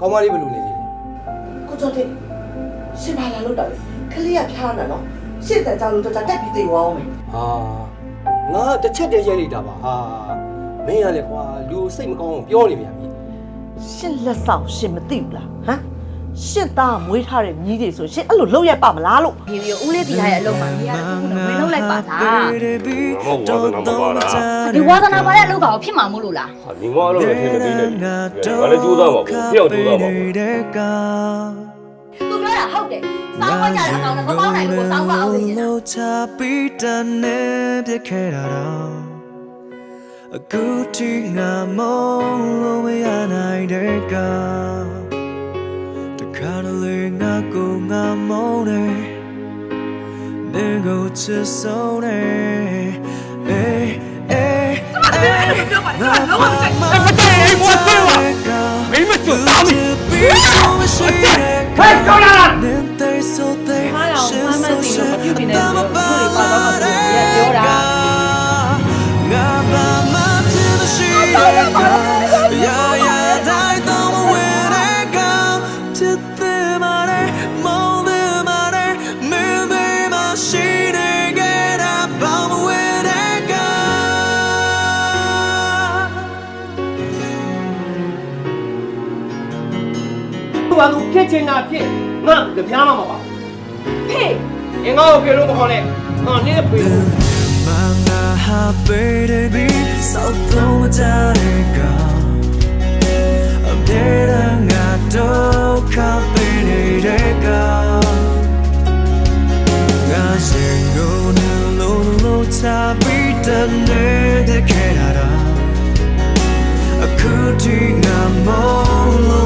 ကောင်းမလေးဘယ်လိုနေသေးလဲကိုကျော်တင်ရှင်ဘာလာလို့တော့လဲခလေးကဖျားနေနော်ရှစ်တန်ကြောင်လို့တော့တက်ပြီးသိသွားအောင်မယ်ဟာငါတစ်ချက်တည်းရိုက်လိုက်တာပါဟာမင်းရလေကွာလူစိတ်မကောင်းအောင်ပြောနေပြန်ပြီရှင်လက်ဆောင်ရှင်မသိဘူးလားဟမ် ရှင်သားမွေးထားတဲ့မြီးတွေဆိုရှင်အဲ့လိုလောက်ရပါမလားလို့ဒီလိုဦးလေးတီထားရဲ့အလုပ်မှာနေရာတစ်ခုခုနဲ့ဝင်လုံးလိုက်ပါလားမဟုတ်ဝါသနာမပါလားဒီဝါသနာပါတဲ့အလုပ်ကောင်ဖြစ်မှာမို့လို့လားဟာညီမအလုပ်နဲ့ထင်မသေးနဲ့ငါလည်းကြိုးစားပါဘူးဖျောက်ကြိုးစားပါဘူးသူပြောတာဟုတ်တယ်စောင်းဝကြတဲ့အကောင်နဲ့မပေါင်းနိုင်လို့စောင်းပါအောင်နေတယ်လို့ချပြီးတန်နေပြခဲ့တာတော့အခုထိငါမလို့မရနိုင်တဲ့ကတခါတလေငါ ကိုငါမုန်းတယ်နေကိုချစ်ဆုံးတယ်အေးအေးအေးငါလုံးဝမကြိုက်ဘူးမကြို သူကသူဖြစ်ချင်တာဖြစ်ငါကြပြားမှမပါဟေးအင်္ဂါကိုဖေလို့မခေါ်နဲ့ငါနင်းဖေလို့ Manga baby so don't take I'm dead and I don't copy it ga singo no lo lo ta bi dan de de kerara akuti nga mo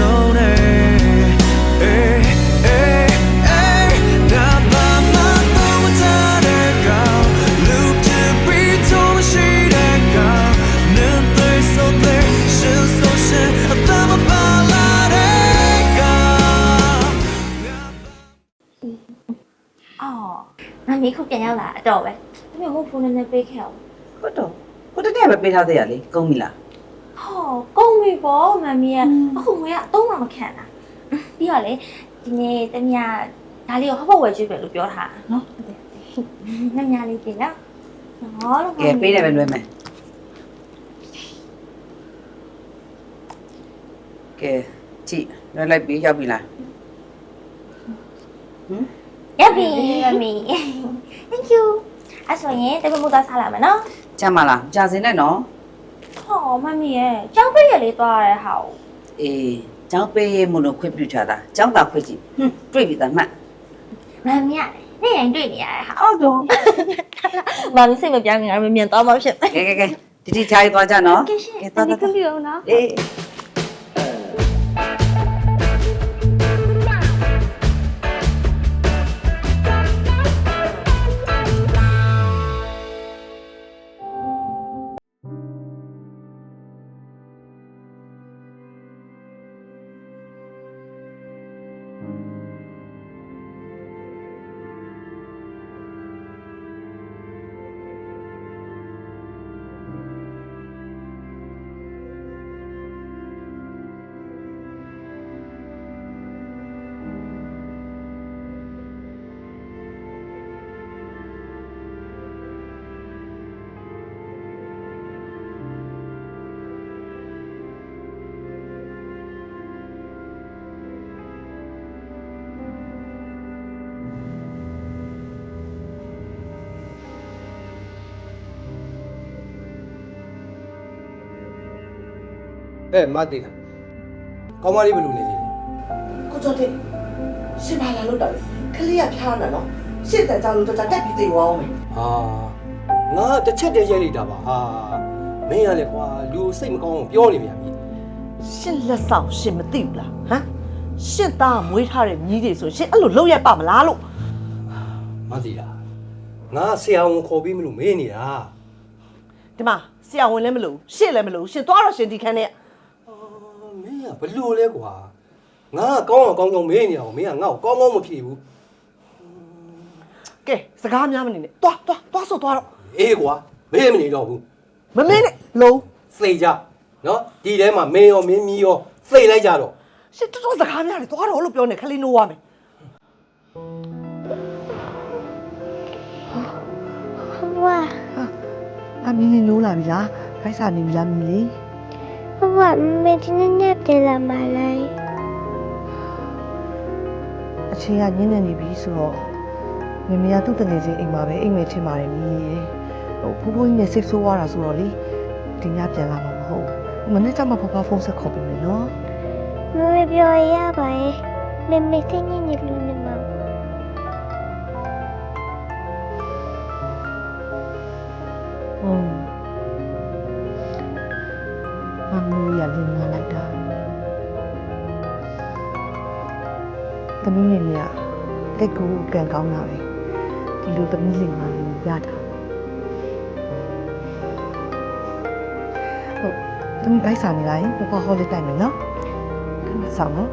ဆုံးနေအေးအေးအေးနာဘာမတော့တတဲ့ကောင်လူဖြစ်ပြီးတော့မရှိတဲ့ကောင်နင်သိဆုံးတဲ့ရှင်ဆိုရှင်အတမပါလာတဲ့ကောင်အော်ငါမိခုပြန်ရောက်လာအတော့ပဲတမီးမို့ဖုန်းနဲ့ပေးခဲ့အောင်ဟုတ်တော့ကိုတက်တက်ပဲပေးထားသေးရလေကုန်းပြီလား ဟောကုန်းပြီပေါ့မမီးကအခုငွေကအသုံးမှမခံတာပြီးတော့လေဒီနေ့တမီးကဒါလေးကိုဟောက်ဝယ်ကျွေးပဲလို့ပြောထားတာနော်မမီးလေးပြင်နော်ဟောလို့ကဲပေးတယ်ပဲလွယ်မယ်ကဲကြည့်လွယ်လိုက်ပြီးရောက်ပြီလားရပြီမမီး thank you အဲ့ဆိုရင်တမီးမို့သားစားလာမယ်နော်ကြမ်းမလားကြာစင်နဲ့နော် ဟောမမီးရဲ့ကြောက်ပိတ်ရလေးသွားရတဲ့ဟာကိုအေးကျောင်းပေးရမလို့ခွင့်ပြုထားတာကျောင်းသာခွင့်ကြည့်ဟွန်းတွေ့ပြီသားမှတ်မမီးကနေ့တိုင်းတွေ့နေရတဲ့ဟာဟုတ်တော့မမီးစိတ်မပြောင်းငါမမြင်တော့မှဖြစ်တယ်ကဲကဲကဲဒီဒီထားရသွားကြနော်ကဲရှင်ကဲတသွားမီးသွားကလေးအောင်နော် အေး အဲမသိတာကောင်းမလေးဘယ်လိုနေသေးလဲကိုကျော်တင်ရှင်ဘာလာလို့တော့လဲခလေးကဖျားနေနော်ရှစ်တန်ကြောင်လို့တော့တက်ပြီးသိသွားအောင်မယ်ဟာငါတစ်ချက်တည်းရိုက်လိုက်တာပါဟာမင်းရလေကွာလူစိတ်မကောင်းအောင်ပြောနေပြန်ပြီရှင်လက်ဆောင်ရှင်မသိဘူးလားဟမ်ရှင်သားမွေးထားတဲ့မြီးတွေဆိုရှင်အဲ့လိုလောက်ရပါမလားလို့မသိတာငါဆရာဝန်ခေါ်ပြီးမလို့မေးနေတာဒီမှာဆရာဝန်လည်းမလို့ရှင့်လည်းမလို့ရှင်သွားတော့ရှင်ဒီခန်းနဲ့အော်မင်း ကဘလို့လဲကွာငါကကောင်းအောင်ကောင်းကောင်းမေးနေတာကိုမင်းကငါ့ကိုကောင်းကောင်းမဖြေဘူးကဲကဲစကားများမနေနဲ့သွားသွားသွားဆိုသွားတော့အေးကွာမင်းမနေတော့ဘူးမမင်းနဲ့လုံးသိကြနော်ဒီထဲမှာမင်းရောမင်းမီးရောသိလိုက်ကြတော့ရှစ်တော်တော်စကားများတယ်သွားတော့လို့ပြောနေခလေးနိုးရမယ်哇，အမင်းနေနိုးလာပြီလားခိုက်စာနေပြီလားမင်းလေး မမမင်းဒီနေ့ညတင်လာမလားအချိန်ကညနေနေပြီဆိုတော့မမေကသူ့တငယ်ချင်းအိမ်မှာပဲအိမ်မယ်ထင်ပါတယ်မိရေဟိုဖိုးဖိုးကြီးနဲ့ safe ဆိုးသွားတာဆိုတော့လေဒီညပြန်လာမှာမဟုတ်ဘူးမနေ့ကမှဖဖဖုန်းဆက်ခေါ်ပေးမယ်နော်မမပြောရပါရဲ့မမသိနေနေလို့ သမီးလေးကတိတ်ကိုကံကောင်းတာပဲဒီလိုသမီးလေးမှလည်းရတာဟုတ်သမီးဘိုက်စာနေလိုက်ပပဟောလေးတိုင်မယ်နော်ဆောင်နော်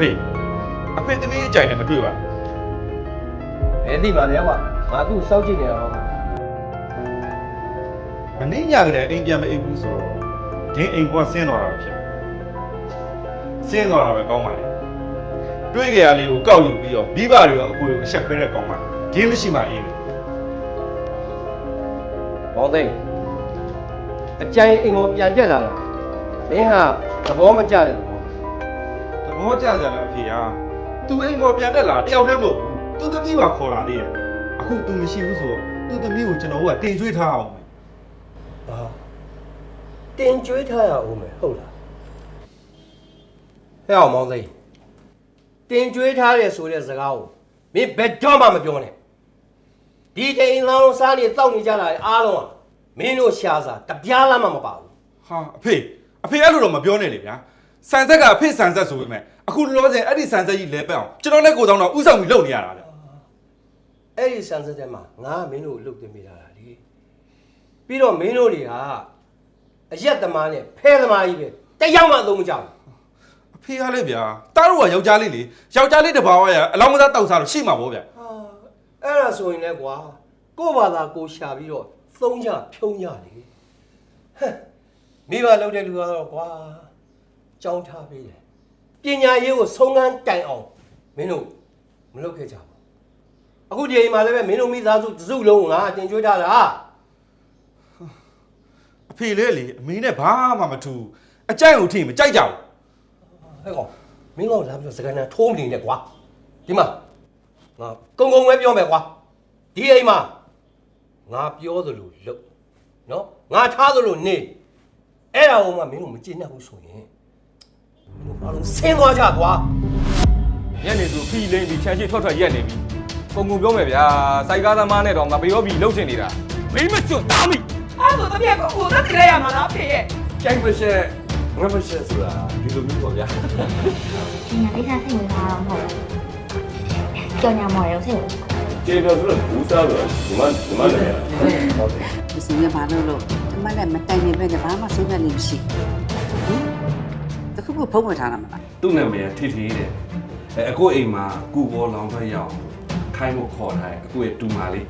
ဖေအဖေသမီးအကြိုင်နဲ့မတွေ့ပါဘယ်သိပါလဲကွာငါသူ့စောက်ကြည့်နေတော့မနေ့ညကလည်းအိမ်ပြန်မအိပ်ဘူးဆိုတော့ဒင်းအိမ်ကဆင်းသွားတာဖြစ်ဆင်းသွားတာပဲကောင်းပါလေတွေးကြရလေးကိုကောက်ယူပြီးတော့မိဘတွေကအကိုကိုအဆက်ခွဲတဲ့ကောင်းပါဒင်းမရှိမှအေးတယ်ဘောင်းသိန်းအကြိုင်အိမ်ကိုပြန်ပြက်လာတာမင်းဟာသဘောမကျတဲ့သ ဘောသဘောကျကြလားအဖေဟာသူအိမ်ပေါ်ပြန်တက်လာတယောက်တည်းမဟုတ်ဘူးသူသမီးကခေါ်လာသေးတယ်အခုသူမရှိဘူးဆိုတော့သူသမီးကိုကျွန်တော်တို့ကတင်ကျွေးထားအောင်ဘာတင်ကြွေးထားရအောင်မယ်ဟုတ်လားဟဲ့အောင်မောင်သိန်းတင်ကြွေးထားတယ်ဆိုတဲ့စကားကိုမင်းဘယ်တော့မှမပြောနဲ့ဒီတိမ်လောင်းစားနေတောက်နေကြတာအားလုံးဟာမင်းတို့ရှာစားတပြားလားမှမပါဘူးဟာအဖေအဖေအဲ့လိုတော့မပြောနဲ့လေဗျာ ဆန်ဆက်ကအဖေဆန်ဆက်ဆိုပေမဲ့အခုလောလောဆယ်အဲ့ဒီဆန်ဆက်ကြီးလဲပက်အောင်ကျွန်တော်လည်းကိုယ်တောင်းတော့ဥဆောင်ပြီးလုပ်နေရတာဗျအဲ့ဒီဆန်စက်ထဲမှာငါကမင်းတို့ကိုလှုပ်တင်ပေးတာလားလေပြီးတော့မင်းတို့တွေကအရက်သမားနဲ့ဖဲသမားကြီးပဲတယောက်မှသုံးမကြဘူးအဖေကလည်းဗျာတားတို့ကယောက်ျားလေးလေယောက်ျားလေးတစ်ဘာဝရအလောင်းမသားတောက်စားလို့ရှိမှာပေါ့ဗျာဟာအဲ့ဒါဆိုရင်လည်းကွာကို့ဘာသာကိုရှာပြီးတော့သုံးကြဖြုံးကြလေဟမ်မိဘလုပ်တဲ့လူကတော့ကွာ ကြောင်းထားပေးတယ်ပညာရေးကိုဆုံးခန်းတိုင်အောင်မင်းတို့မလုပ်ခဲ့ကြဘူးအခုဒီအိမ်မှာလည်းပဲမင်းတို့မိသားစုတစ်စုလုံးကိုငါတင်ကြွေးထားတာအဖေလည်းလေအမေနဲ့ဘာမှမထူအကြိုက်ကိုထိမကြိုက်ကြဘူးဟဲ့ကောင်မင်းကောင်လာပြီးတော့စကန်နာထိုးမနေနဲ့ကွာဒီမှာငါကုံကုံပဲပြောမယ်ကွာဒီအိမ်မှာငါပြောသလိုလုပ်နော်ငါထားသလိုနေအဲ့ဒါကိုမှမင်းတို့မကျေနပ်ဘူးဆိုရင်မင်း တို့အားလုံးဆင်းသွားကြကွာညနေဆိုဖီလိမ့်ပြီးချန်ရှိထွက်ထွက်ရက်နေပြီပုံကုန်ပြောမယ်ဗျာစိုက်ကားသမားနဲ့တော့ငါပေရောပြီးလှုပ်ချင်နေတာမိမချွတ်သားမိအဲ့ဒါဆိုတပြက်ကိုကိုသက်တည်ရရမှာလားဖေရဲ့ကြိုက်မရှက်ငါမရှက်ဆိုတာဒီလိုမျိုးပေါ့ဗျာဒီနေ့ကိစ္စစိတ်ဝင်စားတော့မဟုတ်ဘူးကြောင်ရမော်ရောစိတ်ဝင်ကျေပြောဆိုတော့ဘူးစားတော့ဒီမှာဒီမှာလည်းဟုတ်တယ်ဒီစင်းကဘာလို့လို့ဒီမှာလည်းမတိုင်နေပဲနဲ့ဘာမှဆုံးဖြတ်နေမရှိဘူး ခုခုဖုံးဝထားတာမလားသူ့နာမည်ကထိထိတဲ့အဲအခုအိမ်မှာကုဘောလောင်ထွက်ရအောင်ခိုင်းဖို့ခေါ်ထားတယ်အခုရဲ့တူမာလေး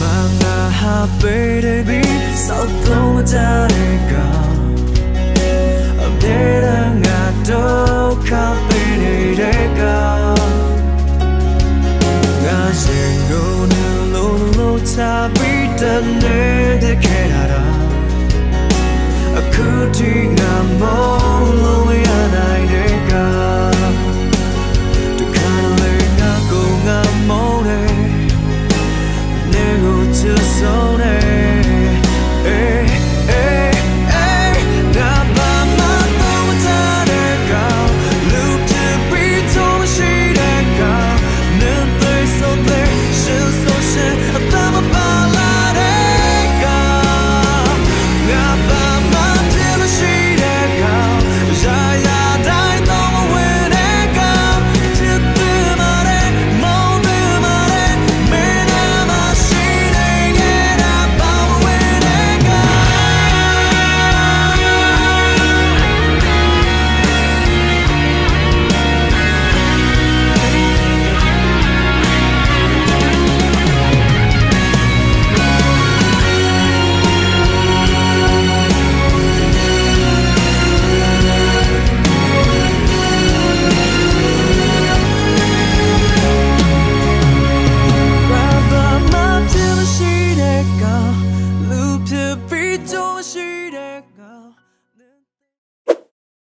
Manga ha baby so don't darega lo ta bi dan ne de kerara Akuti nga mo